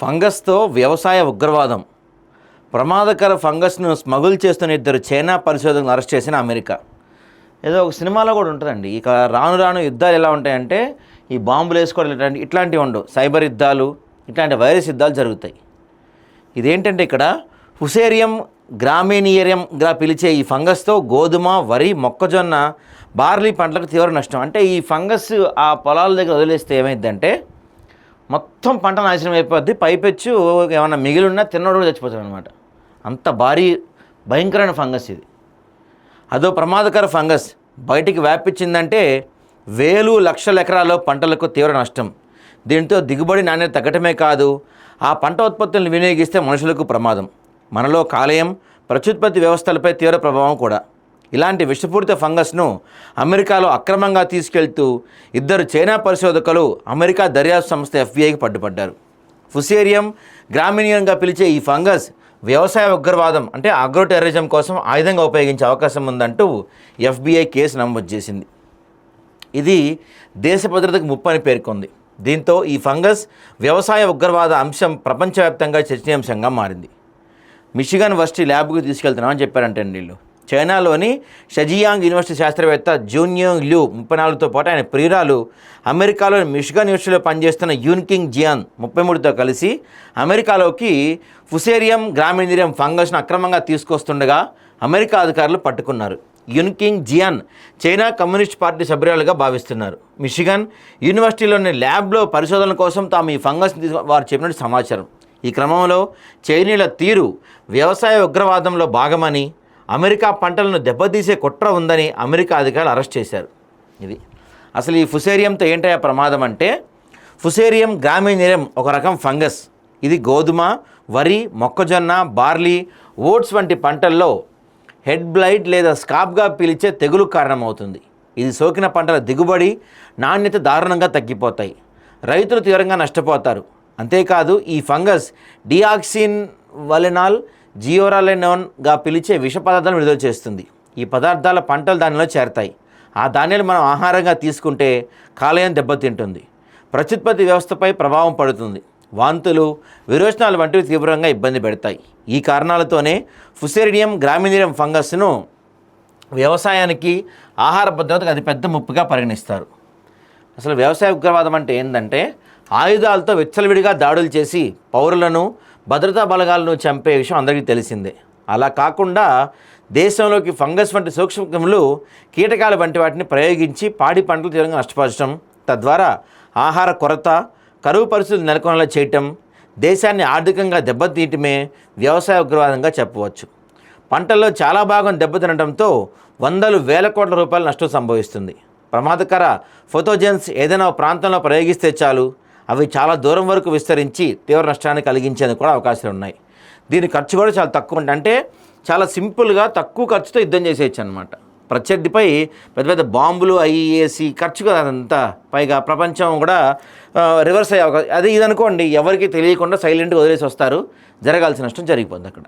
ఫంగస్తో వ్యవసాయ ఉగ్రవాదం. ప్రమాదకర ఫంగస్ను స్మగుల్ చేస్తున్న ఇద్దరు చైనా పరిశోధకులను అరెస్ట్ చేసిన అమెరికా. ఏదో ఒక సినిమాలో కూడా ఉంటుందండి. ఇక రాను రాను యుద్ధాలు ఎలా ఉంటాయంటే ఈ బాంబులు వేసుకోవడం ఇట్లాంటి ఇట్లాంటివి ఉండవు. సైబర్ యుద్ధాలు ఇట్లాంటి వైరస్ యుద్ధాలు జరుగుతాయి. ఇదేంటంటే ఇక్కడ హుసేరియం గ్రామీణీయంగా పిలిచే ఈ ఫంగస్తో గోధుమ వరి మొక్కజొన్న బార్లీ పంటలకు తీవ్ర నష్టం. అంటే ఈ ఫంగస్ ఆ పొలాల దగ్గర వదిలేస్తే ఏమైందంటే మొత్తం పంట నాశనం అయిపోద్ది. పైపెచ్చు ఏమన్నా మిగిలిన్నా తిన్నోడు కూడా చచ్చిపోతాడు అనమాట అంత భారీ భయంకరమైన ఫంగస్ ఇది. అదో ప్రమాదకర ఫంగస్. బయటికి వ్యాపించిందంటే వేలు లక్షల ఎకరాల్లో పంటలకు తీవ్ర నష్టం. దీంతో దిగుబడి నాణ్యత తగ్గటమే కాదు ఆ పంట ఉత్పత్తులను వినియోగిస్తే మనుషులకు ప్రమాదం. మనలో కాలేయం ప్రత్యుత్పత్తి వ్యవస్థలపై తీవ్ర ప్రభావం కూడా. ఇలాంటి విషపూరిత ఫంగస్ను అమెరికాలో అక్రమంగా తీసుకెళ్తూ ఇద్దరు చైనా పరిశోధకులు అమెరికా దర్యాప్తు సంస్థ ఎఫ్బీఐకి పట్టుబడ్డారు. ఫుసేరియం గ్రామీణీయంగా పిలిచే ఈ ఫంగస్ వ్యవసాయ ఉగ్రవాదం అంటే అగ్రో టెర్రరిజం కోసం ఆయుధంగా ఉపయోగించే అవకాశం ఉందంటూ ఎఫ్బీఐ కేసు నమోదు చేసింది. ఇది దేశ భద్రతకు ముప్పని పేర్కొంది. దీంతో ఈ ఫంగస్ వ్యవసాయ ఉగ్రవాద అంశం ప్రపంచవ్యాప్తంగా చర్చనీయాంశంగా మారింది. మిషిగన్ వర్సిటీ ల్యాబ్కు తీసుకెళ్తున్నామని చెప్పారంటే వీళ్ళు. చైనాలోని షజియాంగ్ యూనివర్సిటీ శాస్త్రవేత్త జూన్యోంగ్ ల్యూ ముప్పై నాలుగుతో పాటు ఆయన ప్రియురాలు. అమెరికాలోని మిషిగన్ యూనివర్సిటీలో పనిచేస్తున్న యూన్కింగ్ జియాన్ ముప్పై మూడుతో కలిసి అమెరికాలోకి ఫుసేరియం గ్రామీణీరియం ఫంగస్ను అక్రమంగా తీసుకొస్తుండగా అమెరికా అధికారులు పట్టుకున్నారు. Yunqing Jian China communist party సభ్యురాలుగా భావిస్తున్నారు. మిషిగన్ యూనివర్సిటీలోని ల్యాబ్లో పరిశోధనల కోసం తాము ఈ ఫంగస్ని వారు చెప్పినట్టు సమాచారం. ఈ క్రమంలో చైనీయుల తీరు వ్యవసాయ ఉగ్రవాదంలో భాగమని అమెరికా పంటలను దెబ్బతీసే కుట్ర ఉందని అమెరికా అధికారులు అరెస్ట్ చేశారు. ఇది. అసలు ఈ ఫుసేరియంతో ఏంటయ్యా ప్రమాదం అంటే ఫుసేరియం గ్రామీణీరం ఒక రకం ఫంగస్. ఇది గోధుమ వరి మొక్కజొన్న బార్లీ ఓట్స్ వంటి పంటల్లో హెడ్ బ్లైట్ లేదా స్కాప్గా పిలిచే తెగులు కారణమవుతుంది. ఇది సోకిన పంటల దిగుబడి నాణ్యత దారుణంగా తగ్గిపోతాయి. రైతులు తీవ్రంగా నష్టపోతారు. అంతేకాదు ఈ ఫంగస్ డియాక్సిన్ వలెనాల్ జియోరాలెనోన్గా పిలిచే విష పదార్థాలను విడుదల చేస్తుంది. ఈ పదార్థాల పంటలు దానిలో చేరతాయి. ఆ ధాన్యాలు మనం ఆహారంగా తీసుకుంటే కాలేయం దెబ్బతింటుంది. ప్రత్యుత్పత్తి వ్యవస్థపై ప్రభావం పడుతుంది. వాంతులు విరోచనాలు వంటివి తీవ్రంగా ఇబ్బంది పెడతాయి. ఈ కారణాలతోనే ఫుసేరిడియం గ్రామీణియం ఫంగస్ను వ్యవసాయానికి ఆహార భద్రతకు అతి పెద్ద ముప్పుగా పరిగణిస్తారు. అసలు వ్యవసాయ ఉగ్రవాదం అంటే ఏంటంటే ఆయుధాలతో విచ్చలవిడిగా దాడులు చేసి పౌరులను భద్రతా బలగాలను చంపే విషయం అందరికీ తెలిసిందే. అలా కాకుండా దేశంలోకి ఫంగస్ వంటి సూక్ష్మములు కీటకాల వంటి వాటిని ప్రయోగించి పాడి పంటలు తీవ్రంగా నష్టపరచడం తద్వారా ఆహార కొరత కరువు పరిస్థితులు నెలకొనేలా చేయటం దేశాన్ని ఆర్థికంగా దెబ్బతీయటమే వ్యవసాయ ఉగ్రవాదంగా చెప్పవచ్చు. పంటల్లో చాలా భాగం దెబ్బతినడంతో వందలు వేల కోట్ల రూపాయల నష్టం సంభవిస్తుంది. ప్రమాదకర ఫోటోజెన్స్ ఏదైనా ప్రాంతంలో ప్రయోగిస్తే చాలు అవి చాలా దూరం వరకు విస్తరించి తీవ్ర నష్టాన్ని కలిగించేందుకు కూడా అవకాశాలు ఉన్నాయి. దీని ఖర్చు కూడా చాలా తక్కువ ఉంటుంది అంటే చాలా సింపుల్గా తక్కువ ఖర్చుతో యుద్ధం చేసేయచ్చు అనమాట ప్రత్యర్థిపై పెద్ద పెద్ద బాంబులు ఐఏసి ఖర్చు కదా అదంతా. పైగా ప్రపంచం కూడా రివర్స్ అయ్యే అవకాశం అదే ఇదనుకోండి ఎవరికి తెలియకుండా సైలెంట్గా వదిలేసి వస్తారు. జరగాల్సిన నష్టం జరిగిపోద్ది అక్కడ.